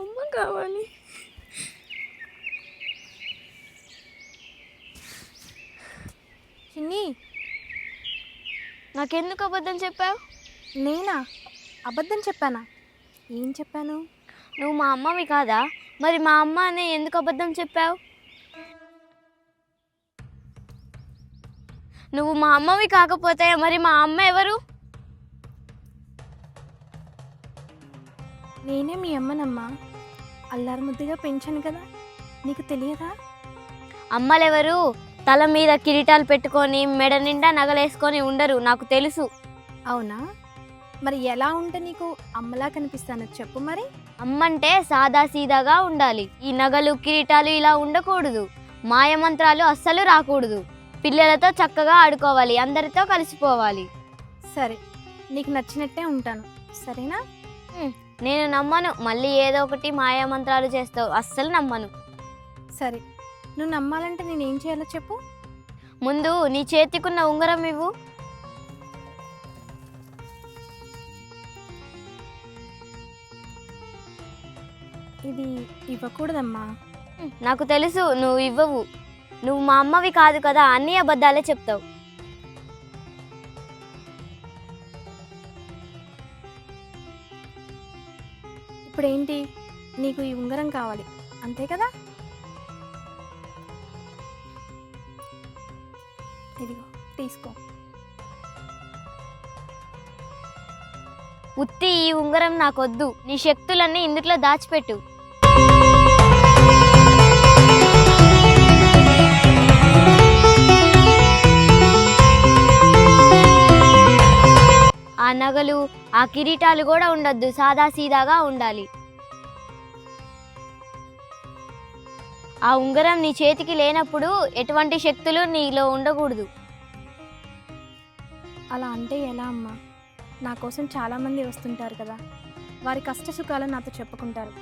అమ్మ కావాలి. చిన్ని నాకెందుకు అబద్ధం చెప్పావు? నేనా? అబద్ధం చెప్పానా? ఏం చెప్పాను? నువ్వు మా అమ్మవి కాదా? మరి మా అమ్మ అనే ఎందుకు అబద్ధం చెప్పావు? నువ్వు మా అమ్మవి కాకపోతే మరి మా అమ్మ ఎవరు? నేనే మీ అమ్మనమ్మా. అల్లారు ముద్దుగా పెంచాను కదా నీకు తెలియదా? అమ్మలెవరు? తల మీద కిరీటాలు పెట్టుకొని మెడ నిండా నగలేసుకొని ఉండరు నాకు తెలుసు. అవునా? మరి ఎలా ఉంటే నీకు అమ్మలా కనిపిస్తానో చెప్పు మరి. అమ్మంటే సాదా సీదాగా ఉండాలి. ఈ నగలు కిరీటాలు ఇలా ఉండకూడదు. మాయమంత్రాలు అస్సలు రాకూడదు. పిల్లలతో చక్కగా ఆడుకోవాలి అందరితో కలిసిపోవాలి. సరే నీకు నచ్చినట్టే ఉంటాను. సరేనా? నేను నమ్మను. మళ్ళీ ఏదో ఒకటి మాయామంత్రాలు చేస్తావు. అస్సలు నమ్మను. సరే. నువ్వు నమ్మాలంటే నేను ఏం చేయాలో చెప్పు. ముందు నీ చేతికున్న ఉంగరం ఇవ్వు. ఇది ఇవ్వకూడదమ్మా. నాకు తెలుసు నువ్వు ఇవ్వవు. నువ్వు మా అమ్మవి కాదు కదా అన్ని అబద్ధాలే చెప్తావు. ఇప్పుడు ఏంటి నీకు ఈ ఉంగరం కావాలి. అంతే కదా? ఇదిగో తీసుకో. ఉత్తి ఈ ఉంగరం నాకొద్దు. నీ శక్తులన్నీ ఇందుట్లో దాచిపెట్టు. ఆ నగలు ఆ కిరీటాలు కూడా ఉండొద్దు సాదా సీదాగా ఉండాలి. ఆ ఉంగరం నీ చేతికి లేనప్పుడు ఎటువంటి శక్తులు నీలో ఉండకూడదు. అలా అంటే ఎలా అమ్మా? నా కోసం చాలామంది వస్తుంటారు కదా. వారి కష్ట సుఖాలు నాతో చెప్పుకుంటారు.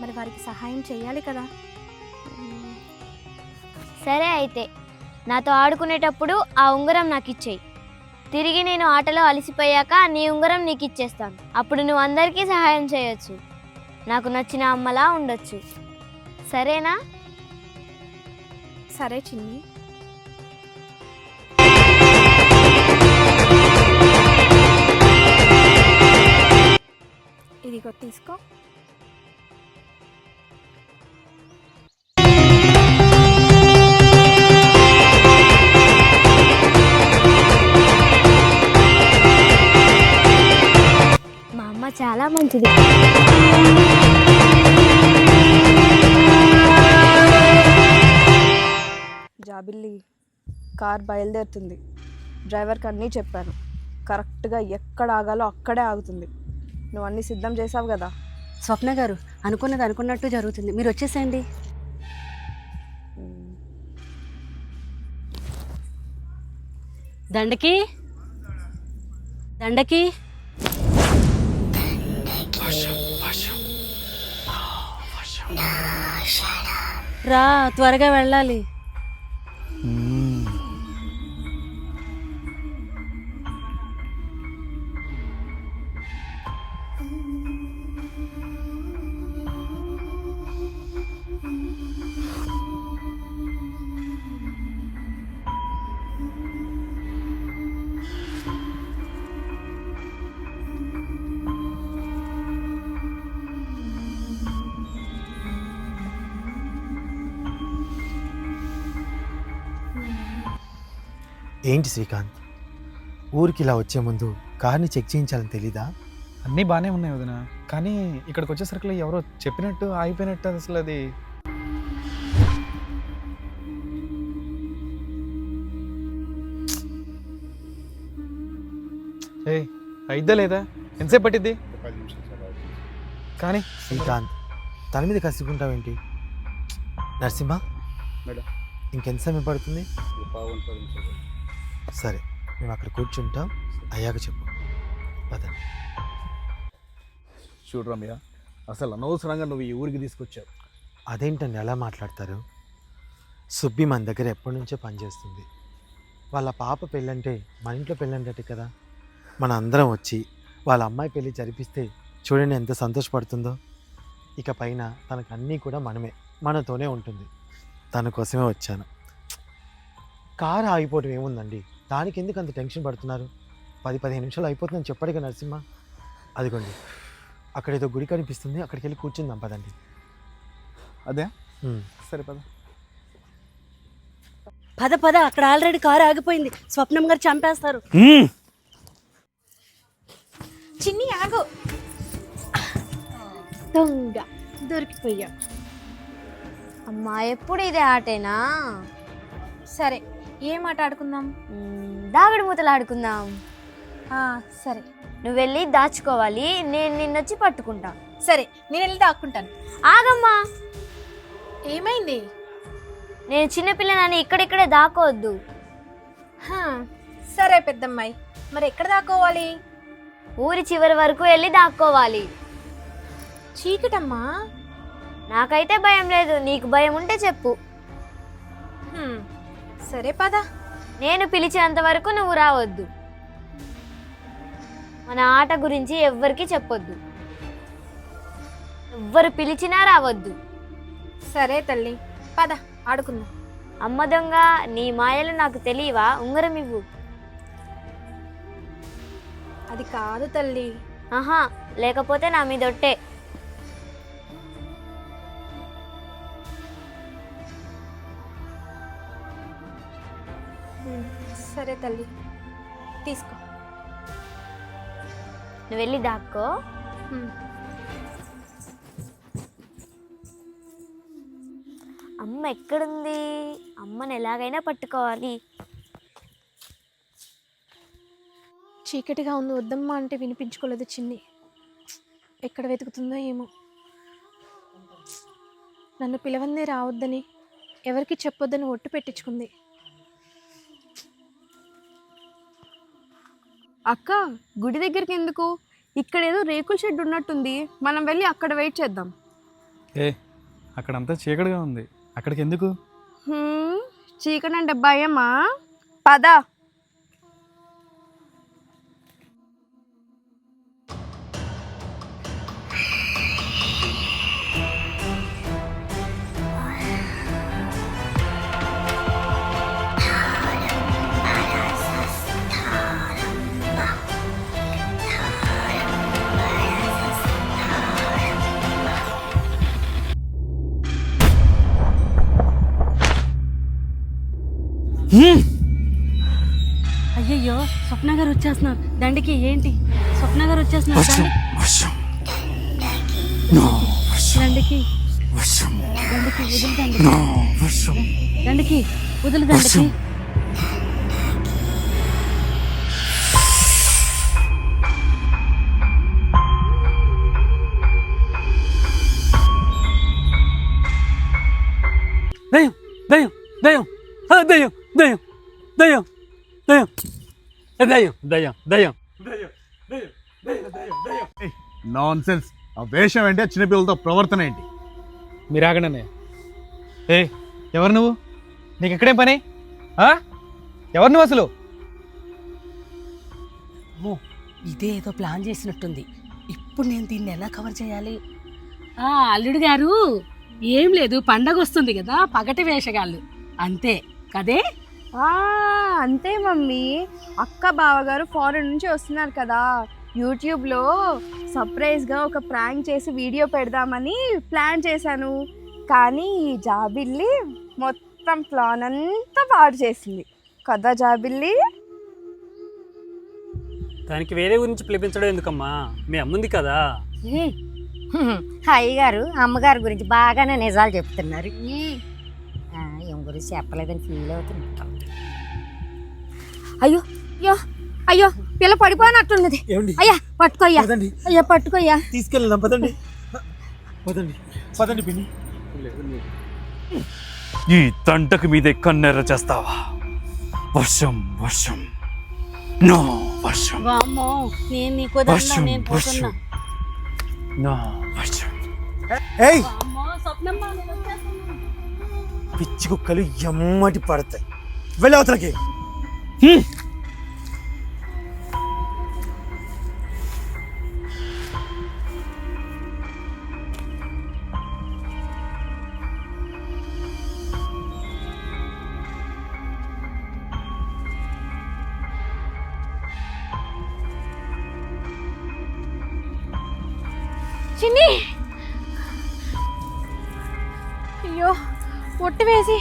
మరి వారికి సహాయం చేయాలి కదా? సరే అయితే నాతో ఆడుకునేటప్పుడు ఆ ఉంగరం నాకు ఇచ్చేయి తిరిగి నేను ఆటలో అలసిపోయాక నీ ఉంగరం నీకు ఇచ్చేస్తాను. అప్పుడు నువ్వు అందరికీ సహాయం చేయొచ్చు. నాకు నచ్చిన అమ్మలా ఉండొచ్చు. సరేనా? సరే చిన్ని. ఇదిగో తీసుకో. చాలా మంచిది. జాబిల్లి కార్ బయలుదేరుతుంది. డ్రైవర్కి అన్నీ చెప్పాను. కరెక్ట్గా ఎక్కడ ఆగాలో అక్కడే ఆగుతుంది. నువ్వు అన్నీ సిద్ధం చేసావు కదా? స్వప్న గారు అనుకున్నది అనుకున్నట్టు జరుగుతుంది. మీరు వచ్చేసేయండి. దండకి? దండకి? రా త్వరగా వెళ్ళాలి. ఏంటి శ్రీకాంత్? ఊరికి ఇలా వచ్చే ముందు కార్ని చెక్ చేయించాలని తెలీదా? అన్నీ బాగానే ఉన్నాయి వదిన. కానీ ఇక్కడికి వచ్చేసరికి ఎవరో చెప్పినట్టు ఆగిపోయినట్టు అసలు అది. ఏ అయిద్దా లేదా? ఎంతసేపు పట్టిద్ది? కానీ శ్రీకాంత్ తన మీద కసుకుంటావేంటి నరసింహ మేడం. ఇంకెంత సమయం పడుతుంది. సరే మేము అక్కడ కూర్చుంటాం. అయ్యాక చెప్పు. పదండి చూడు రమ్య అసలు అనవసరంగా నువ్వు ఈ ఊరికి తీసుకొచ్చావు. అదేంటండి ఎలా మాట్లాడతారు? సుబ్బి మన దగ్గర ఎప్పటి నుంచో పనిచేస్తుంది వాళ్ళ పాప పెళ్ళంటే మన ఇంట్లో పెళ్ళంటే కదా? మన అందరం వచ్చి వాళ్ళ అమ్మాయి పెళ్ళి జరిపిస్తే చూడండి ఎంత సంతోషపడుతుందో. ఇక పైన తనకు అన్నీ కూడా మనమే మనతోనే ఉంటుంది. తన కోసమే వచ్చాను. కారు ఆగిపోవడం ఏముందండి? దానికి ఎందుకు అంత టెన్షన్ పడుతున్నారు? పది పదిహేను నిమిషాలు అయిపోతుందని చెప్పడిగా నరసింహ. అదిగోండి. అక్కడ ఏదో గుడి కనిపిస్తుంది. అక్కడికి వెళ్ళి కూర్చుందాం పదండి. అదే. సరే పద. పద పద. అక్కడ ఆల్రెడీ కారు ఆగిపోయింది. స్వప్నం గారు చంపేస్తారు. చిన్ని ఆగు. దొంగ. దొరికిపోయా. అమ్మా ఎప్పుడు ఇదే ఆటేనా? సరే. ఏం ఆట ఆడుకుందాం? దాగుడు మూతలు ఆడుకుందాం. సరే. నువ్వు వెళ్ళి దాచుకోవాలి నేను నిన్నొచ్చి పట్టుకుంటా. సరే నేను వెళ్ళి దాక్కుంటాను. ఆగమ్మా! ఏమైంది? నేను చిన్నపిల్లనని ఇక్కడిక్కడే దాకోవద్దు. సరే పెద్దమ్మాయి. మరి ఎక్కడ దాక్కోవాలి? ఊరి చివరి వరకు వెళ్ళి దాక్కోవాలి. చీకటమ్మా? నాకైతే భయం లేదు నీకు భయం ఉంటే చెప్పు. సరే పద. నేను పిలిచేంత వరకు నువ్వు రావద్దు. మన ఆట గురించి ఎవ్వరికి చెప్పొద్దు. ఎవ్వరు పిలిచినా రావద్దు. సరే తల్లి పద ఆడుకుందాం. అమ్మ దొంగ నీ మాయలు నాకు తెలియవా? ఉంగరం ఇవ్వు. అది కాదు తల్లి. ఆహా లేకపోతే నా మీద ఒట్టే. సరే తల్లి. తీసుకో. నువ్వు వెళ్ళి దాక్కో. అమ్మ ఎక్కడుంది? అమ్మని ఎలాగైనా పట్టుకోవాలి. చీకటిగా ఉంది వద్దమ్మా అంటే వినిపించుకోలేదు చిన్ని. ఎక్కడ వెతుకుతుందో ఏమో. నన్ను పిలవందే రావద్దని ఎవరికి చెప్పొద్దని ఒట్టు పెట్టించుకుంది. అక్క గుడి దగ్గరికి ఎందుకు ఇక్కడ ఏదో రేకుల షెడ్ ఉన్నట్టుంది. మనం వెళ్ళి అక్కడ వెయిట్ చేద్దాం. ఏ అక్కడంతా చీకటిగా ఉంది. అక్కడికి ఎందుకు చీకటి అంటే భయమా? పద. స్వప్న గారు వచ్చేస్తున్నారు. దండికి ఏంటి? స్వప్న గారు వచ్చేస్తున్నారు దండి- దండికి దండికి వదులుదండి దండికి వదులు దండికి. దయ్యం దయ్యం దయ్యం. దయ్యం దయ్యం దయ్యం దయ్యం. దయ్యం దయ్యం దయ్యం. నాన్ సెన్స్ ఆ వేషం ఏంటి? ఆ చిన్నపిల్లలతో ప్రవర్తన ఏంటి? మీరు ఆగండి ఏ ఎవరు నువ్వు? నీకు ఎక్కడేం పని? ఆ? ఎవరు నువ్వు అసలు? అమ్మో ఇదే ఏదో ప్లాన్ చేసినట్టుంది. ఇప్పుడు నేను దీన్ని ఎలా కవర్ చేయాలి? ఆ అల్లుడు గారు ఏం లేదు పండగ వస్తుంది కదా పగటి వేషగాళ్ళు. అంతే కదే? ఆ, అంతే మమ్మీ. అక్క బావగారు ఫారెన్ నుంచి వస్తున్నారు కదా. యూట్యూబ్లో సర్ప్రైజ్గా ఒక ప్రాంక్ చేసి వీడియో పెడదామని ప్లాన్ చేశాను. కానీ ఈ జాబిల్లి మొత్తం ప్లాన్ అంతా పాడు చేసింది. కదా జాబిల్లి? దానికి వేరే గురించి పిలిపించడం ఎందుకమ్మా? మీ అమ్ముంది కదా. అయ్య గారు అమ్మగారి గురించి బాగానే నిజాలు చెప్తున్నారు. ఆ, ఏం గురించి చెప్పలేదని ఫీల్ అవుతుంటాం అయ్యో అయ్యో అయ్యో పిల్ల పడిపోయినట్టున్నది. అయ్యా పట్టుకోయ్యా. పదండి. అయ్యా పట్టుకోయ్యా. తీసుకెళ్దాం పదండి. పదండి పదండి పిన్ని. ఈ తంటకు మీదే కన్నెర్ర చేస్తావా? వర్షం వర్షం. నో వర్షం. వర్షం నేను పోతున్నా. వర్షం. నో వర్షం. ఏయ్. పిచ్చి కుక్కలు ఎమ్మటి పడతాయి. వెళ్ళి అవతలకి హ్మ్. చిన్ని! అయ్యో పొట్టు వేసి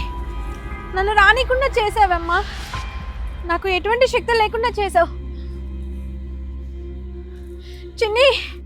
నన్ను రానికుండా చేసావమ్మా. నాకు ఎటువంటి శక్తి లేకుండా చేసావు. చిన్ని!